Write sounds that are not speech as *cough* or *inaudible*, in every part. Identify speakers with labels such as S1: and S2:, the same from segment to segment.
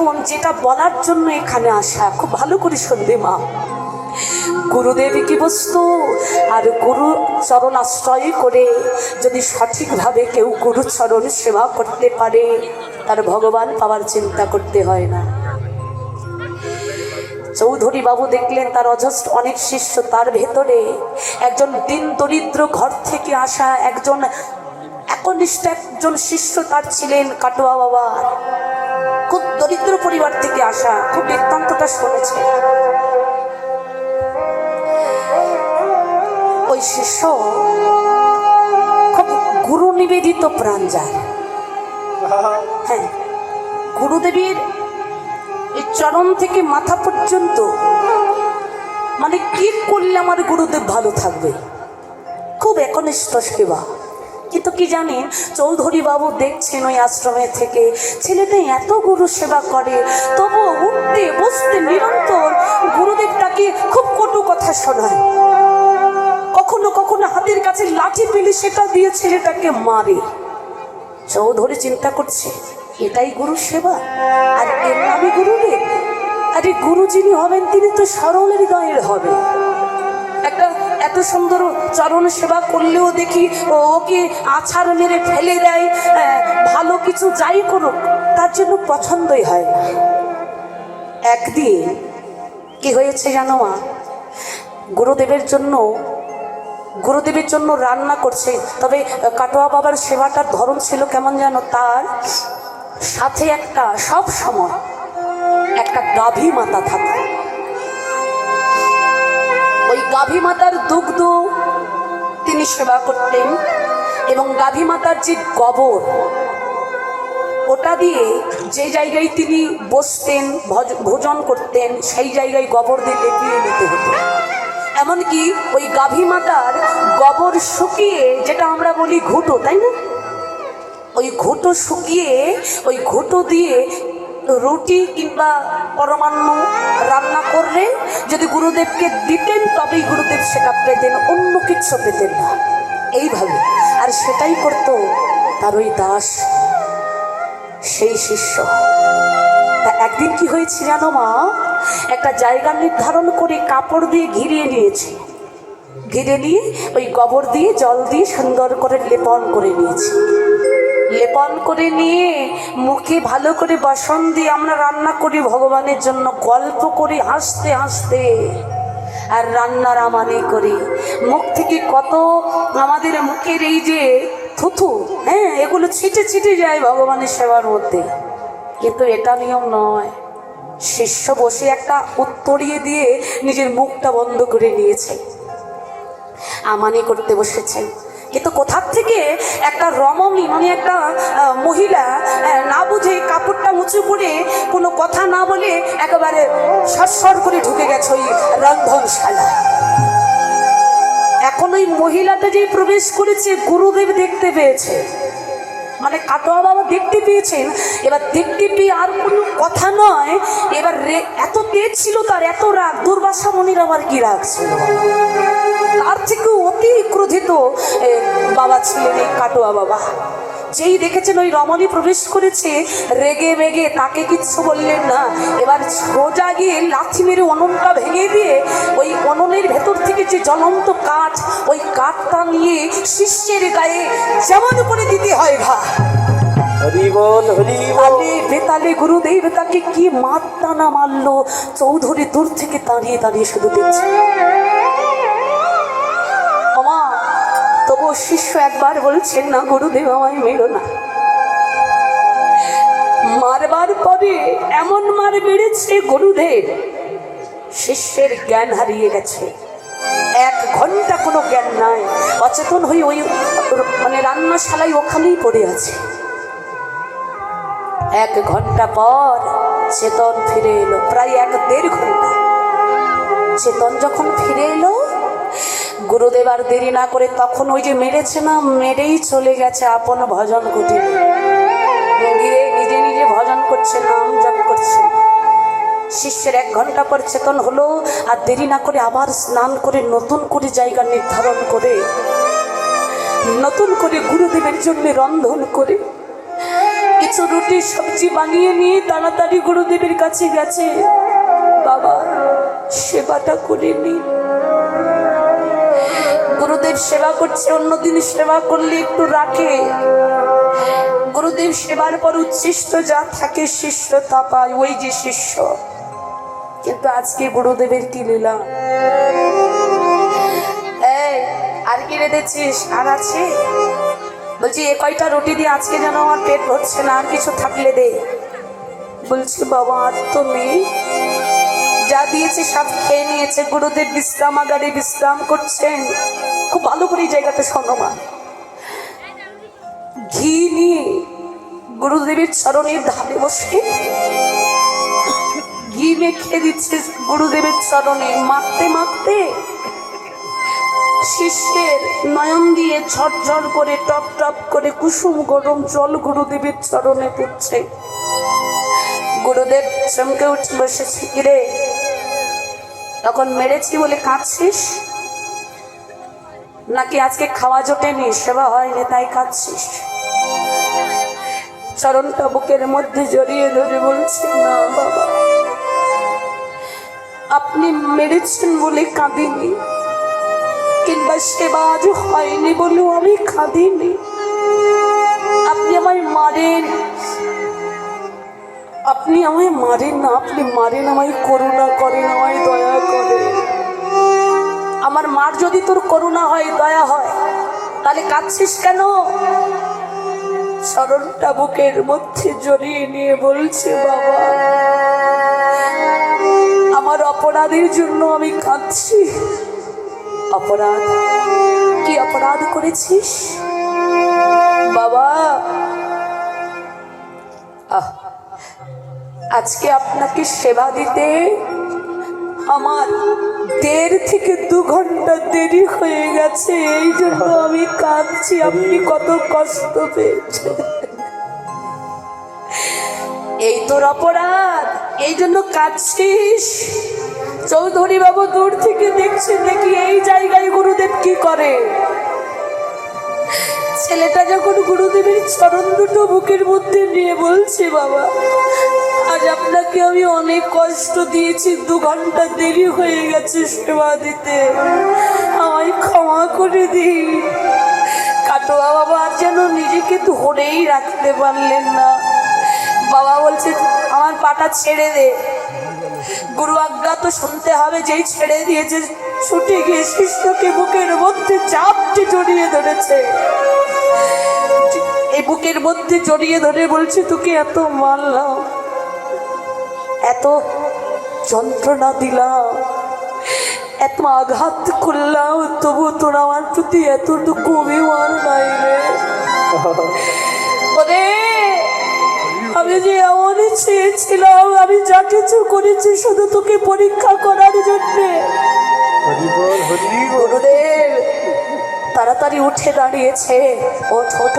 S1: এখন যেটা বলার জন্য এখানে আসা, খুব ভালো করে শুনবে মা। গুরুদেব কি বস্তু? আর গুরু চরণ আশ্রয় করে যদি সঠিকভাবে কেউ গুরু চরণ সেবা করতে পারে, তার ভগবান পাওয়ার চিন্তা করতে হয় না। চৌধুরী বাবু দেখলেন তার অজস্র অনেক শিষ্য, তার ভেতরে একজন দিন দরিদ্র ঘর থেকে আসা একজন একনিষ্ঠ একজন শিষ্য তার ছিলেন কাটোয়া বাবা খুব দরিদ্র পরিবার থেকে আসা খুব বৃত্তান্তটা শুনেছে। ওই শিষ্য খুব গুরু নিবেদিত প্রাণ যায় হ্যাঁ গুরুদেবের এই চরণ থেকে মাথা পর্যন্ত মানে কি করলে আমার গুরুদেব ভালো থাকবে? খুব একনিষ্ঠ সেবা। কিন্তু কি জানেন? চৌধুরী বাবু দেখছেন ওই আশ্রমে থেকে। ছেলেটা এত গুরু সেবা করে তবু উঠতে, বসতে নিরন্তর গুরুদেব তাকে খুব কটু কথা শোনায়। কখনো কখনো হাতের কাছে লাঠি পেলে সেটা দিয়ে ছেলেটাকে মারে। চৌধুরী চিন্তা করছে, এটাই গুরু সেবা? আর এর নামে গুরুদেব? আরে গুরু যিনি হবেন, তিনি তো সরল হৃদয়ের হবে একটা এত সুন্দর চরণ সেবা করলেও দেখি ওকে আছাড় মেরে ফেলে দেয়। ভালো কিছু যাই করুক, তার জন্য পছন্দই হয় একদিন কি হয়েছে জানো মা? গুরুদেবের জন্য গুরুদেবের জন্য রান্না করছে। তবে কাটোয়া বাবার সেবাটার ধরন ছিল কেমন যেন তার সাথে একটা সব সময় একটা গাভী মাতা থাকে। গাভী মাতার দুগ্ধ তিনি সেবা করতেন এবং গাভী মাতার যে গোবর, ওটা দিয়ে যে জায়গায় তিনি বসতেন, ভজ- ভোজন করতেন, সেই জায়গায় গোবর দিয়ে লেপিয়ে নিতে হতো। এমনকি ওই গাভী মাতার গোবর শুকিয়ে, যেটা আমরা বলি ঘুটো, তাই না? ওই ঘুটো শুকিয়ে, ওই ঘুটো দিয়ে রুটি কিংবা পরমান্ন রান্না করলে যদি গুরুদেবকে দিতেন, তবেই গুরুদেব সেটা পেতেন, অন্য কিছু পেতেন না। এইভাবে। আর সেটাই করতো তার ওই দাস, সেই শিষ্য। তা একদিন কি হয়েছে জানো মা? একটা জায়গা নির্ধারণ করে কাপড় দিয়ে ঘিরিয়ে নিয়েছে। ঘিরে নিয়ে ওই গোবর দিয়ে, জল দিয়ে সুন্দর করে লেপন করে নিয়েছে। লেপন করে নিয়ে, মুখে ভালো করে বাসন দিয়ে আমরা রান্না করি ভগবানের জন্য, গল্প করি হাসতে হাসতে। আর রান্নার আমানি করি। মুখ থেকে কত আমাদের মুখের এই যে থুথু হ্যাঁ এগুলো ছিটে ছিটে যায় ভগবানের সেবার মধ্যে। কিন্তু এটা নিয়ম নয়। শিষ্য বসে একটা উত্তরিয়ে দিয়ে নিজের মুখটা বন্ধ করে নিয়েছে। আমানি করতে বসেছেন কিন্তু কোথার থেকে একটা রমণী মানে একটা মহিলা না বুঝে কাপড়টা উঁচু করে কোনো কথা না বলে একেবারে সরসর করে ঢুকে গেছে ওই রন্ধনশালা। এখন ওই মহিলাটা যে প্রবেশ করেছে, গুরুদেব দেখতে পেয়েছে। মানে কাটোয়া বাবা দেখতে পেয়েছেন। এবার দেখতে পেয়ে আর কোনো কথা নয়, এবার এত তেজ ছিল তার, এত রাগ, দুর্বাসা মনির আবার কি রাগ ছিল? তার থেকে অতি ক্রোধিত বাবা ছিলেন এই কাটোয়া বাবা। যেই দেখেছেন ওই রমণী প্রবেশ করেছে রেগে মেগে তাকে কিচ্ছু বললেন না। এবার সোজা গিয়ে লাথি মেরে অননটা ভেঙে দিয়ে ওই অননের ভেতর থেকে যে জ্বলন্ত কাঠ ওই কাঠটা নিয়ে শিষ্যের গায়ে যেমন করে দিতে হয় ভা
S2: হরি বল হরি বল।
S1: তালে বেতালে গুরুদেব তাকে কি মারটা না মারলো চৌধুরী দূর থেকে দাঁড়িয়ে দাঁড়িয়ে শুধু দেখছে। তবু শিষ্য একবার বলছেন, না, গুরুদেব, আমায় মেরো না। মারবার পরে এমন মার বেড়েছে গুরুদেব, শিষ্যের জ্ঞান হারিয়ে গেছে। এক ঘণ্টা কোনো জ্ঞান নাই, অচেতন হয়ে ওই মানে রান্নাশালায় ওখানেই পড়ে আছে। এক ঘণ্টা পর চেতন ফিরে এলো, প্রায় এক দেড় ঘণ্টা। চেতন যখন ফিরে এলো গুরুদেব আর দেরি না করে তখন ওই যে মেরেছে না, মেরেই চলে গেছে আপন ভজন কুটিরে গিয়ে নিজে নিজে ভজন করছে, নাম জপ করছে। শিষ্যের এক ঘণ্টা পর চেতন হলো, আর দেরি না করে আবার স্নান করে নতুন করে জায়গা নির্ধারণ করে, নতুন করে গুরুদেবের জন্য রন্ধন করে। কিছু রুটি, সবজি বানিয়ে নিয়ে তাড়াতাড়ি গুরুদেবের কাছে গেছে। বাবা, সেবাটা করে নি গুরুদেব সেবা করছে, অন্যদিন সেবা করলে একটু রাখে। গুরুদেব সেবার পর উচ্ছিষ্ট যা থাকে শিষ্য তা পায়, ওই যে শিষ্য। কিন্তু আজকে গুরুদেবের কি লীলা? আর কি রেঁধেছিস? আর আছে? বলছি, এ কয়টা রুটি দিয়ে আজকে যেন আমার পেট ভরছে না, আর কিছু থাকলে দে। বলছি, বাবা, আর তো নেই। যা দিয়েছে সব খেয়ে নিয়েছে। গুরুদেব বিশ্রামাগারে বিশ্রাম করছেন। খুব ভালো করে এই জায়গাটা শোনো ঘি নিয়ে গুরুদেবের চরণের ধারে বসে ঘি মেখে দিচ্ছে গুরুদেবের চরণে। মাখতে মাখতে শিষ্যের নয়ন দিয়ে ঝরঝর করে, টপ টপ করে কুসুম, গরম জল গুরুদেবের চরণে পড়ছে। গুরুদেব চমকে উঠে বসেছে কিরে তখন মেরেছি বলে কাঁদছিস? নাকি আজকে খাওয়া জোটেনি? সেবা হয়নি, তাই কাঁদছিস? চরণটা বুকের মধ্যে জড়িয়ে ধরে বলছে, না, বাবা। আপনি মেরেছেন বলে কাঁদিনি, কিংবা সেবা আজ হয়নি বলেও আমি কাঁদিনি। আপনি আমায় মারেন আপনি আমায় মারেন না, আপনি মারেন, আমায় করুণা করেন, আমায় দয়া করেন। আমার মার যদি তোর করুণা হয়, দয়া হয়, তাহলে কাঁদছিস কেন? স্মরণটা বুকের মধ্যে জড়িয়ে নিয়ে বলছে, বাবা, আমার অপরাধের জন্য আমি কাঁদছি। অপরাধ? কি অপরাধ করেছিস? বাবা আজকে আপনাকে সেবা দিতে আমার দেড় থেকে দু ঘণ্টা দেরি হয়ে গেছে, এই জন্য আমি কাঁদছি, আপনি কত কষ্ট পেয়েছেন। এই তোর অপরাধ, এই জন্য কাঁদছিস? চৌধুরী বাবু দূর থেকে দেখছেন দেখি এই জায়গায় গুরুদেব কি করে? ছেলেটা যখন গুরুদেবের চরণ দুটো বুকের মধ্যে নিয়ে বলছে, বাবা, আজ আপনাকে আমি অনেক কষ্ট দিয়েছি, দু ঘণ্টা দেরি হয়ে গেছে সেবা দিতে। আমায় ক্ষমা করে দিই কাটোয়া বাবা আর যেন নিজেকে ধরেই রাখতে পারলেন না। বাবা বলছে, আমার পাটা ছেড়ে দে। গুরু আজ্ঞা তো শুনতে হবে, যেই ছেড়ে দিয়েছে ছুটে গিয়ে শিষ্যকে বুকের মধ্যে চাপটি জড়িয়ে ধরেছে। এই বুকের মধ্যে জড়িয়ে ধরে বলছে, তোকে এত মারলাম, এত যন্ত্রণা দিলাম, এত আঘাত করলাম তবু তোর আমার প্রতি এতটুকু অভিমান নাই রে। *laughs* চেয়েছিলাম আমি যা কিছু করেছি শুধু তোকে পরীক্ষা করার জন্যে। গুরুদেব তাড়াতাড়ি উঠে দাঁড়িয়েছে। ও ছোট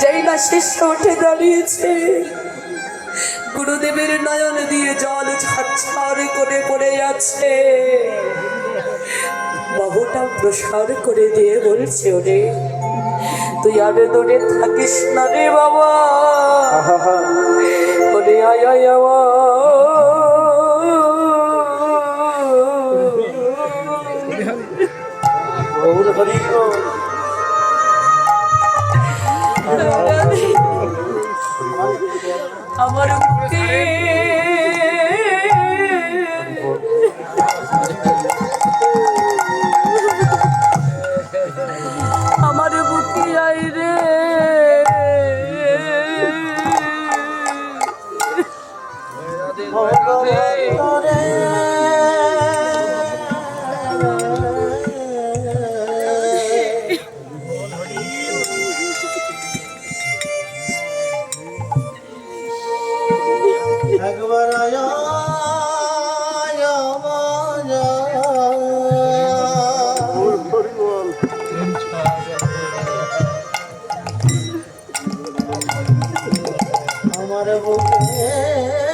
S1: যেই না শিষ্য উঠে দাঁড়িয়েছে। গুরুদেবের নয়ন দিয়ে জল ঝাড় করে পড়ে যাচ্ছে। বাহুটা প্রসার করে দিয়ে বলছে ওরে তুই আর দূরে থাকিস না রে বাবা। আয় আয়
S2: বল
S3: আমার বুকে